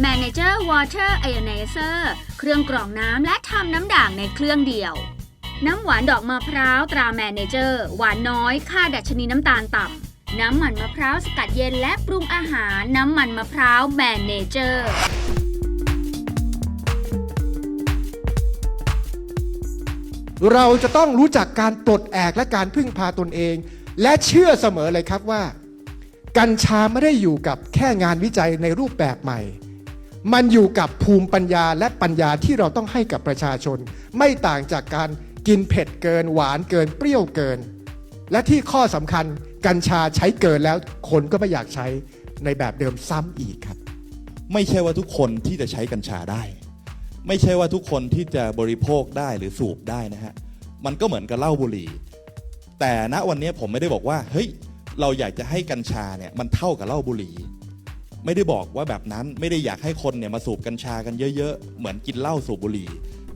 Manager Water Ionizer เครื่องกรองน้ำและทำน้ำด่างในเครื่องเดียว น้ำหวานดอกมะพร้าวตรา Manager หวานน้อยค่าดัชนีน้ำตาลต่ำ น้ำมันมะพร้าวสกัดเย็นและปรุงอาหารน้ำมันมะพร้าว Manager เราจะต้องรู้จักการปลดแอกและการพึ่งพาตนเอง และเชื่อเสมอเลยครับว่า กัญชาไม่ได้อยู่กับแค่งานวิจัยในรูปแบบใหม่ มันอยู่กับภูมิปัญญาและปัญญาที่เราต้องให้กับประชาชน ไม่ต่างจากการกินเผ็ดเกินหวานเกินเปรี้ยวเกิน และที่ข้อสำคัญกัญชาใช้เกินแล้วคนก็ไม่อยากใช้ในแบบเดิมซ้ำอีกครับ ไม่ใช่ว่าทุกคนที่จะใช้กัญชาได้ ไม่ใช่ว่าทุกคนที่จะบริโภคได้หรือสูบได้นะฮะมันก็เหมือนกับเหล้าบุหรี่ แต่ณวันนี้ผมไม่ได้บอกว่าเฮ้ยเราอยากจะให้กัญชาเนี่ยมันเท่ากับเหล้าบุหรี่ ไม่ได้บอกว่าแบบนั้นไม่ได้อยากให้คนเนี่ยมาสูบกัญชากันเยอะ ๆ เหมือนกินเหล้าสูบบุหรี่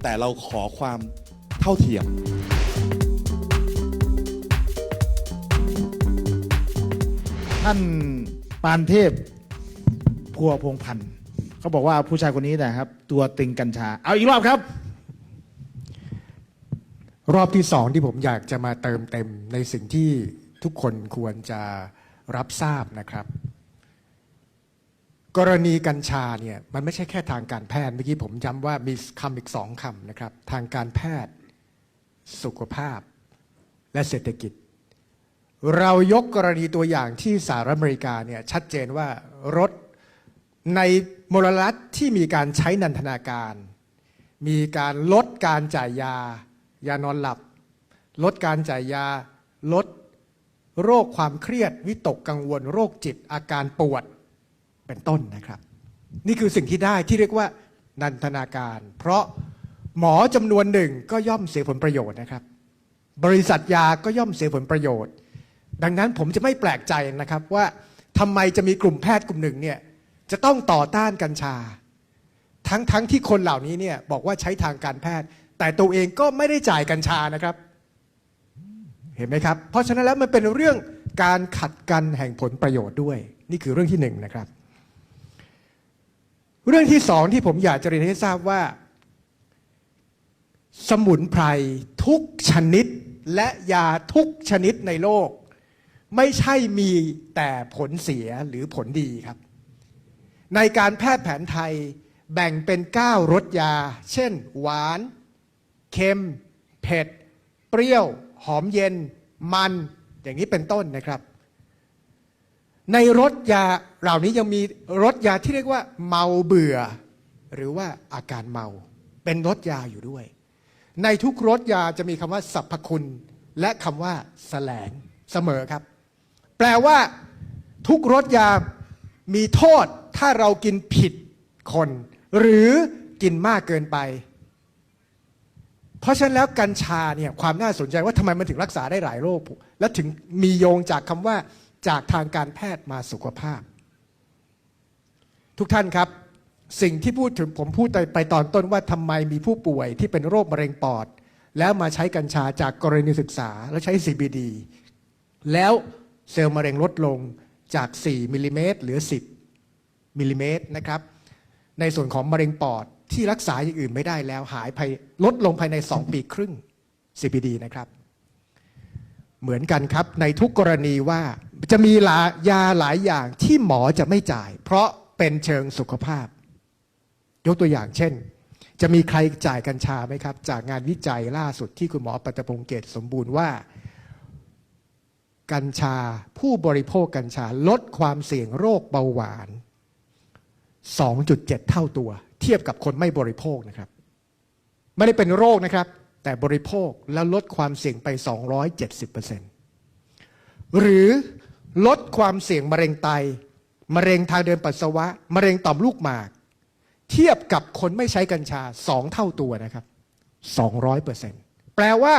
แต่เราขอความเท่าเทียม ท่านปานเทพพัวพงพันธ์เขาบอกว่าผู้ชายคนนี้นะครับ ตัวตึงกัญชา เอาอีกรอบครับ รอบที่สองที่ผมอยากจะมาเติมเต็มในสิ่งที่ทุกคนควรจะรับทราบนะครับ กรณีกัญชาเนี่ยมันไม่ใช่แค่ทางการแพทย์เมื่อกี้ผมย้ำว่ามีคำอีกสองคำนะครับ ทางการแพทย์ สุขภาพ และเศรษฐกิจ เรายกกรณีตัวอย่างที่สหรัฐอเมริกาเนี่ยชัดเจนว่ารถในมลรัฐที่มีการใช้นันทนาการ มีการลดการจ่ายยา ยานอนหลับ ลดการจ่ายยา ลดโรคความเครียดวิตกกังวล โรคจิตอาการปวด เป็นต้นนะครับ นี่คือสิ่งที่ได้ที่เรียกว่านันทนาการ เพราะหมอจำนวนหนึ่งก็ย่อมเสียผลประโยชน์นะครับ บริษัทยาก็ย่อมเสียผลประโยชน์ ดังนั้นผมจะไม่แปลกใจนะครับว่าทำไมจะมีกลุ่มแพทย์กลุ่มหนึ่งเนี่ยจะต้องต่อต้านกัญชา ทั้งทั้งที่คนเหล่านี้เนี่ยบอกว่าใช้ทางการแพทย์ แต่ตัวเองก็ไม่ได้จ่ายกัญชานะครับ เห็นไหมครับ เพราะฉะนั้นแล้วมันเป็นเรื่องการขัดกันแห่งผลประโยชน์ด้วย นี่คือเรื่องที่หนึ่งนะครับ เรื่องที่สองที่ผมอยากจะเรียนให้ทราบว่า สมุนไพรทุกชนิดและยาทุกชนิดในโลก ไม่ใช่มีแต่ผลเสียหรือผลดีครับ ในการแพทย์แผนไทยแบ่งเป็น 9รสยา เช่น หวาน เค็ม เผ็ด เปรี้ยว หอมเย็น มัน อย่างนี้เป็นต้นนะครับ ในรสยาเหล่านี้ยังมีรสยาที่เรียกว่า เมาเบื่อ หรือว่าอาการเมา เป็นรสยาอยู่ด้วย ในทุกรสยาจะมีคำว่าสรรพคุณ และคำว่าแสลงเสมอครับ แปลว่าทุกรสยามีโทษถ้าเรากินผิดคน หรือกินมากเกินไป เพราะฉะนั้นแล้วกัญชาเนี่ยความน่าสนใจว่าทำไมมันถึงรักษาได้หลายโรคและถึงมีโยงจากคำว่า จากทางการแพทย์มาสุขภาพ ทุกท่านครับ สิ่งที่พูดถึงผมพูดไปตอนต้นว่าทำไมมีผู้ป่วยที่เป็นโรคมะเร็งปอด แล้วมาใช้กัญชาจากกรณีศึกษาแล้วใช้ CBD แล้วเซลล์มะเร็งลดลงจาก 4 มิลลิเมตรเหลือ 10 มิลลิเมตรนะครับ ในส่วนของมะเร็งปอดที่รักษาอย่างอื่นไม่ได้แล้วหายไปลดลงภายใน 2 ปีครึ่ง CBD นะครับ เหมือนกันครับ ในทุกกรณีว่าจะมีลายาหลายอย่างที่หมอจะไม่จ่าย เพราะเป็นเชิงสุขภาพ ยกตัวอย่างเช่น จะมีใครจ่ายกัญชาไหมครับ จากงานวิจัยล่าสุดที่คุณหมอปัตพงเกตสมบูรณ์ว่า กัญชาผู้บริโภคกัญชาลดความเสี่ยงโรคเบาหวาน 2.7 เท่าตัว เทียบกับคนไม่บริโภคนะครับ ไม่ได้เป็นโรคนะครับ แต่บริโภคแล้วลดความเสี่ยงไป 270%หรือลดความเสี่ยงมะเร็งไต มะเร็งทางเดินปัสสาวะ มะเร็งต่อมลูกหมาก เทียบกับคนไม่ใช้กัญชาสองเท่าตัวนะครับสองร้อยเปอร์เซ็นต์แปลว่า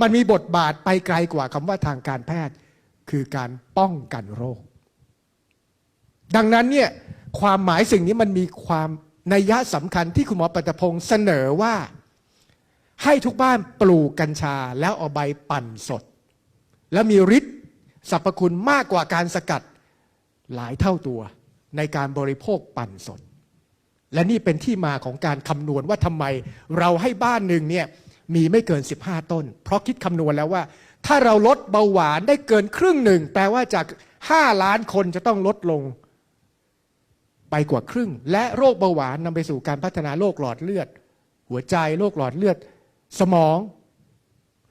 มันมีบทบาทไปไกลกว่าคำว่าทางการแพทย์ คือการป้องกันโรค ดังนั้นเนี่ยความหมายสิ่งนี้มันมีความนัยยะสำคัญที่คุณหมอปัตพงศ์เสนอว่า ให้ทุกบ้านปลูกกัญชาแล้วเอาใบปั่นสด และมีฤทธิ์สรรพคุณมากกว่าการสกัดหลายเท่าตัวในการบริโภคปั่นสด และนี่เป็นที่มาของการคำนวณว่าทำไมเราให้บ้านหนึ่งเนี่ยมีไม่เกิน 15 ต้น เพราะคิดคำนวณแล้วว่า ถ้าเราลดเบาหวานได้เกินครึ่งหนึ่ง แปลว่าจาก 5 ล้านคนจะต้องลดลงไปกว่าครึ่ง และโรคเบาหวานนำไปสู่การพัฒนาโรคหลอดเลือด หัวใจโรคหลอดเลือด สมอง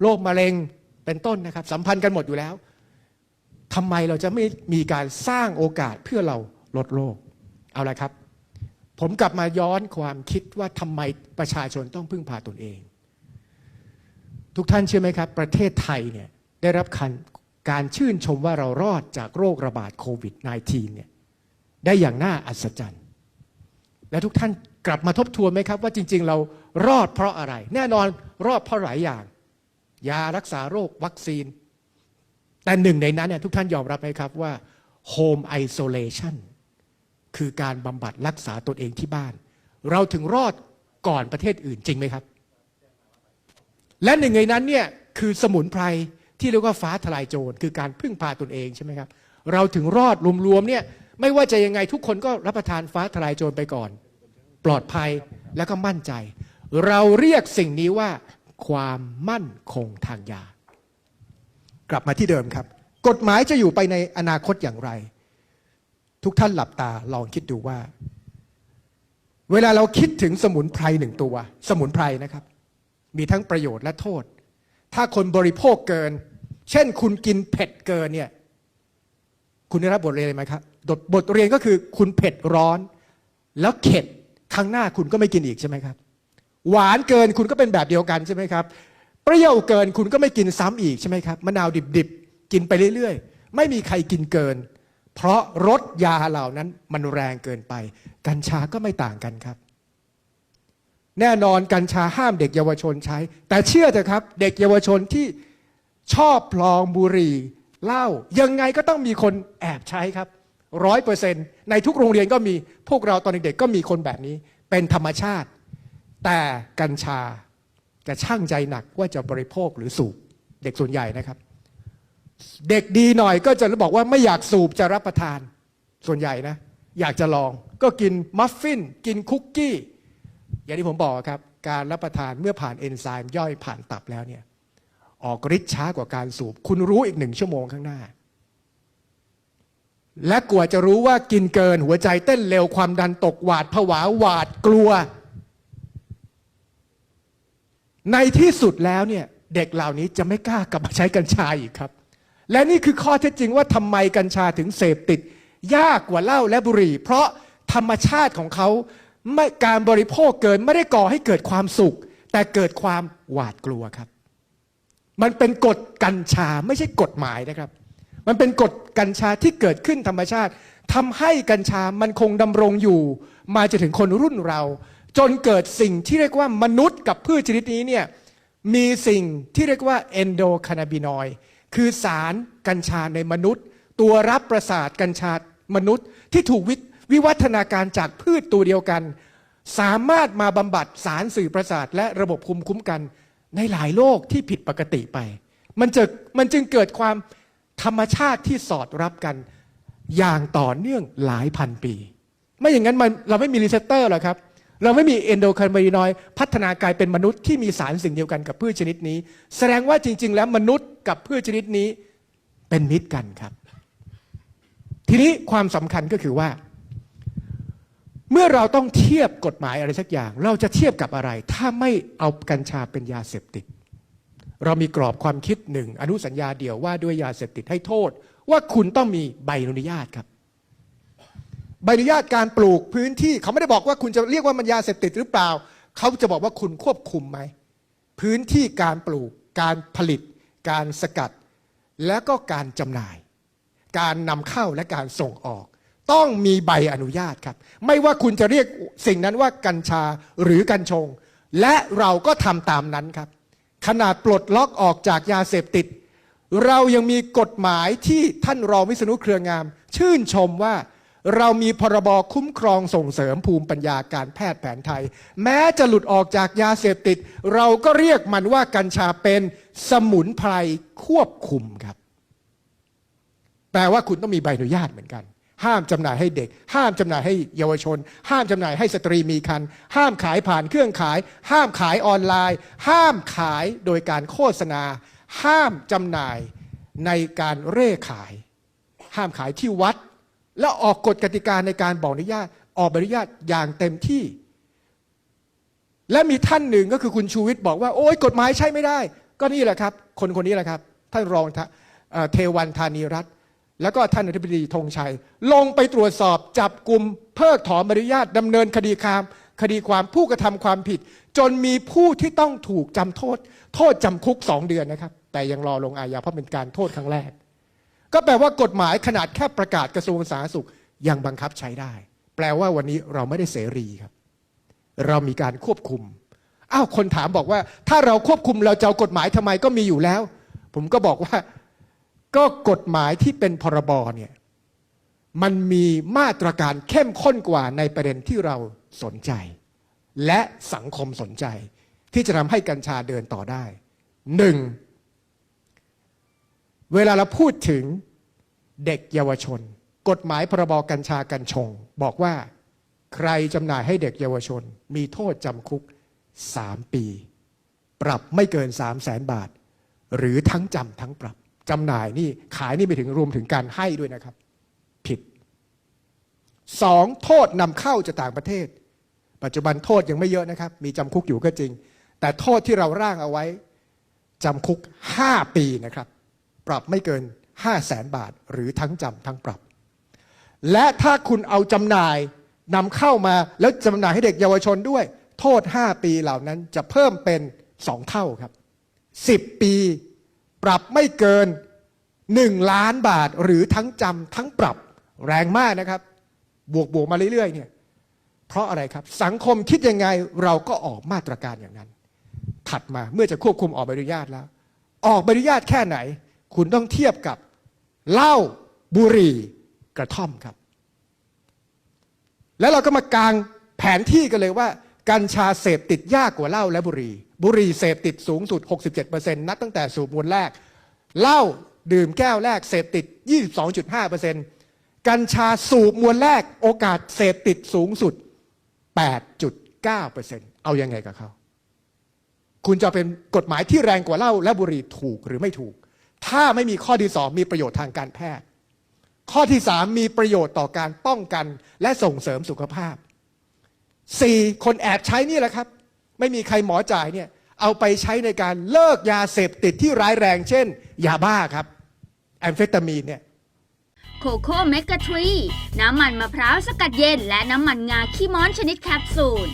โรคมะเร็งเป็นต้นนะครับ สัมพันธ์กันหมดอยู่แล้วทำไมเราจะไม่มีการสร้างโอกาสเพื่อเราลดโรคเอาละครับ ผมกลับมาย้อนความคิดว่าทำไมประชาชนต้องพึ่งพาตนเอง ทุกท่านเชื่อไหมครับ ประเทศไทยเนี่ยได้รับการการชื่นชมว่าเรารอดจากโรคระบาดโควิด -19 เนี่ยได้อย่างน่าอัศจรรย์ และทุกท่านกลับมาทบทวนไหมครับ ว่าจริง ๆ เรา รอดเพราะอะไร แน่นอนรอดเพราะหลายอย่าง ยารักษาโรควัคซีน แต่หนึ่งในนั้นเนี่ยทุกท่านยอมรับไหมครับว่า home isolation คือการบำบัดรักษาตนเองที่บ้าน เราถึงรอดก่อนประเทศอื่นจริงไหมครับ และหนึ่งในนั้นเนี่ยคือสมุนไพรที่เรียกว่าฟ้าทลายโจรคือการพึ่งพาตนเองใช่ไหมครับ เราถึงรอดรวมๆเนี่ยไม่ว่าจะยังไงทุกคนก็รับประทานฟ้าทลายโจรไปก่อน ปลอดภัยแล้วก็มั่นใจ เราเรียกสิ่งนี้ว่า ความมั่นคงทางยา กลับมาที่เดิมครับ กฎหมายจะอยู่ไปในอนาคตอย่างไร ทุกท่านหลับตาลองคิดดูว่า เวลาเราคิดถึงสมุนไพรหนึ่งตัว สมุนไพรนะครับ มีทั้งประโยชน์และโทษ ถ้าคนบริโภคเกิน เช่น คุณกินเผ็ดเกินเนี่ย คุณได้รับบทเรียนไหมครับบทเรียนก็คือคุณเผ็ดร้อน แล้วเข็ดครั้งหน้าคุณก็ไม่กินอีกใช่ไหมครับ หวานเกินคุณก็เป็นแบบเดียวกันใช่ไหมครับ เปรี้ยวเกินคุณก็ไม่กินซ้ำอีกใช่ไหมครับ มะนาวดิบๆ กินไปเรื่อยๆ ไม่มีใครกินเกิน เพราะรสยาเหล่านั้นมันแรงเกินไป กัญชาก็ไม่ต่างกันครับ แน่นอนกัญชาห้ามเด็กเยาวชนใช้ แต่เชื่อเถอะครับ เด็กเยาวชนที่ชอบพลองบุหรี่เหล้ายังไงก็ต้องมีคนแอบใช้ครับร้อยเปอร์เซ็นต์ในทุกโรงเรียนก็มีพวกเราตอนเด็กๆก็มีคนแบบนี้ เป็นธรรมชาติ แต่กัญชาจะช่างใจหนักว่าจะบริโภคหรือสูบเด็กส่วนใหญ่นะครับ เด็กดีหน่อยก็จะบอกว่าไม่อยากสูบจะรับประทานส่วนใหญ่นะ อยากจะลองก็กินมัฟฟิน กินคุกกี้ อย่างที่ผมบอกครับ การรับประทานเมื่อผ่านเอนไซม์ย่อยผ่านตับแล้วเนี่ยออกฤทธิ์ช้ากว่าการสูบ คุณรู้อีกหนึ่งชั่วโมงข้างหน้า และกว่าจะรู้ว่ากินเกินหัวใจเต้นเร็วความดันตกหวาดผวาหวาดกลัว ในที่สุดแล้วเนี่ยเด็กเหล่านี้จะไม่กล้ากลับมาใช้กัญชาอีกครับ และนี่คือข้อเท็จจริงว่าทำไมกัญชาถึงเสพติด ยากกว่าเหล้าและบุหรี่ เพราะธรรมชาติของเขาไม่การบริโภคเกินไม่ได้ก่อให้เกิดความสุข แต่เกิดความหวาดกลัวครับ มันเป็นกฎกัญชาไม่ใช่กฎหมายนะครับ มันเป็นกฎกัญชาที่เกิดขึ้นธรรมชาติทำให้กัญชามันคงดำรงอยู่ มาจนถึงคนรุ่นเรา จนเกิดสิ่งที่เรียกว่ามนุษย์กับพืชชนิดนี้เนี่ยมีสิ่งที่เรียกว่าเอนโดคานาบินอยคือสารกัญชาในมนุษย์ ตัวรับประสาทกัญชามนุษย์ ที่ถูกวิวิวัฒนาการจากพืชตัวเดียวกัน สามารถมาบำบัดสารสื่อประสาท และระบบภูมิคุ้มกันในหลายโรคที่ผิดปกติไป มันจะมันจึงเกิดความธรรมชาติที่สอดรับกันอย่างต่อเนื่องหลายพันปี ไม่อย่างนั้นมันเราไม่มีรีเซพเตอร์หรอกครับ เราไม่มีเอนโดคานาบินอยด์พัฒนากายเป็นมนุษย์ที่มีสารสิ่งเดียวกันกับพืชชนิดนี้ แสดงว่าจริง ๆ แล้วมนุษย์กับพืชชนิดนี้เป็นมิตรกันครับ ทีนี้ความสำคัญก็คือว่า เมื่อเราต้องเทียบกฎหมายอะไรสักอย่าง เราจะเทียบกับอะไร ถ้าไม่เอากัญชาเป็นยาเสพติด เรามีกรอบความคิดหนึ่งอนุสัญญาเดียวว่าด้วยยาเสพติดให้โทษ ว่าคุณต้องมีใบอนุญาตครับ ใบอนุญาตการปลูกพื้นที่ เขาไม่ได้บอกว่าคุณจะเรียกว่ามันยาเสพติดหรือเปล่า เขาจะบอกว่าคุณควบคุมไหม พื้นที่การปลูก การผลิต การสกัด และก็การจำหน่าย การนำเข้าและการส่งออก ต้องมีใบอนุญาตครับ ไม่ว่าคุณจะเรียกสิ่งนั้นว่ากัญชาหรือกัญชง และเราก็ทำตามนั้นครับ ขนาดปลดล็อกออกจากยาเสพติด เรายังมีกฎหมายที่ท่านรองวิษณุเครืองาม ชื่นชมว่า เรามีพรบคุ้มครองส่งเสริมภูมิปัญญาการแพทย์แผนไทย แม้จะหลุดออกจากยาเสพติด เราก็เรียกมันว่ากัญชาเป็นสมุนไพรควบคุมครับ แปลว่าคุณต้องมีใบอนุญาตเหมือนกัน ห้ามจำหน่ายให้เด็ก ห้ามจำหน่ายให้เยาวชน ห้ามจำหน่ายให้สตรีมีครรภ์ห้ามขายผ่านเครื่องขาย ห้ามขายออนไลน์ ห้ามขายโดยการโฆษณา ห้ามจำหน่ายในการเร่ขาย ห้ามขายที่วัด และออกกฎกติกาในการบอกอนุญาต ออกใบอนุญาตอย่างเต็มที่ และมีท่านหนึ่งก็คือคุณชูวิทย์บอกว่า โอ้ยกฎหมายใช้ไม่ได้ ก็นี่แหละครับ คนคนนี้แหละครับ ท่านรองเทวันธานีรัตน์แล้วก็ท่านอธิบดีธงชัย ลงไปตรวจสอบจับกลุ่มเพิกถอนบอนุญาตดำเนินคดีความคดีความผู้กระทำความผิด จนมีผู้ที่ต้องถูกจำโทษ โทษจำคุกสองเดือนนะครับ แต่ยังรอลงอาญาเพราะเป็นการโทษครั้งแรก ก็แปลว่ากฎหมายขนาดแค่ประกาศกระทรวงสาธารณสุขยังบังคับใช้ได้ แปลว่าวันนี้เราไม่ได้เสรีครับ เรามีการควบคุมอ้าวคนถามบอกว่า ถ้าเราควบคุมเราจะเอากฎหมายทำไมก็มีอยู่แล้ว ผมก็บอกว่าก็กฎหมายที่เป็นพรบเนี่ยมันมีมาตรการเข้มข้นกว่าในประเด็นที่เราสนใจ และสังคมสนใจ ที่จะทำให้กัญชาเดินต่อได้หนึ่ง เวลาเราพูดถึงเด็กเยาวชน กฎหมายพรบกัญชากัญชง บอกว่าใครจำหน่ายให้เด็กเยาวชน มีโทษจำคุก 3 ปี ปรับไม่เกิน 3 0 0แสนบาท หรือทั้งจำทั้งปรับจำหน่ายนี่ขายนี่ไปถึงรวมถึงการให้ด้วยนะครับ ผิดสองโทษนำเข้าจากต่างประเทศ ปัจจุบันโทษยังไม่เยอะนะครับ มีจำคุกอยู่ก็จริง แต่โทษที่เราร่างเอาไว้จำคุก 5 ปีนะครับ ปรับไม่เกิน 5 0 0แสนบาท หรือทั้งจำทั้งปรับ และถ้าคุณเอาจำหน่ายนำเข้ามาแล้วจำหน่ายให้เด็กเยาวชนด้วย โทษ 5 ปีเหล่านั้นจะเพิ่มเป็น 2 เท่าครับ 10 ปีปรับไม่เกิน 1 ล้านบาทหรือทั้งจำทั้งปรับแรงมากนะครับ บวกบวกมาเรื่อยๆเนี่ยเพราะอะไรครับ สังคมคิดยังไงเราก็ออกมาตรการอย่างนั้น ถัดมาเมื่อจะควบคุมออกใบอนุญาตแล้ว ออกใบอนุญาตแค่ไหน คุณต้องเทียบกับเหล้าบุหรี่กระท่อมครับ แล้วเราก็มากางแผนที่กันเลยว่า กัญชาเสพติดยากกว่าเหล้าและบุหรี่ บุหรี่เสพติดสูงสุด 67%นับตั้งแต่สูบมวนแรกเหล้าดื่มแก้วแรกเสพติด 22.5%กัญชาสูบมวนแรกโอกาสเสพติดสูงสุด 8.9%เอายังไงกับเขา คุณจะเป็นกฎหมายที่แรงกว่าเหล้าและบุหรี่ถูกหรือไม่ถูก ถ้าไม่มีข้อที่สองมีประโยชน์ทางการแพทย์ ข้อที่สามมีประโยชน์ต่อการป้องกันและส่งเสริมสุขภาพสี่คนแอบใช้นี่แหละครับ ไม่มีใครหมอจ่ายเนี่ยเอาไปใช้ในการเลิกยาเสพติดที่ร้ายแรง เช่น ยาบ้าครับ แอมเฟตามีนเนี่ยโคโค่เมกะทรี น้ำมันมะพร้าวสกัดเย็น และน้ำมันงาขี้ม้อนชนิดแคปซูล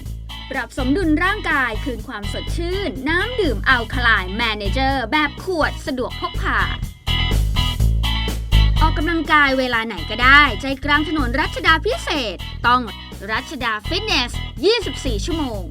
ปรับสมดุลร่างกายคืนความสดชื่น น้ำดื่มอัลคลายแมเนเจอร์ แบบขวดสะดวกพกพาออกกำลังกายเวลาไหนก็ได้ ใจกลางถนนรัชดาพิเศษ ต้องรัชดาฟิตเนส 24 ชั่วโมง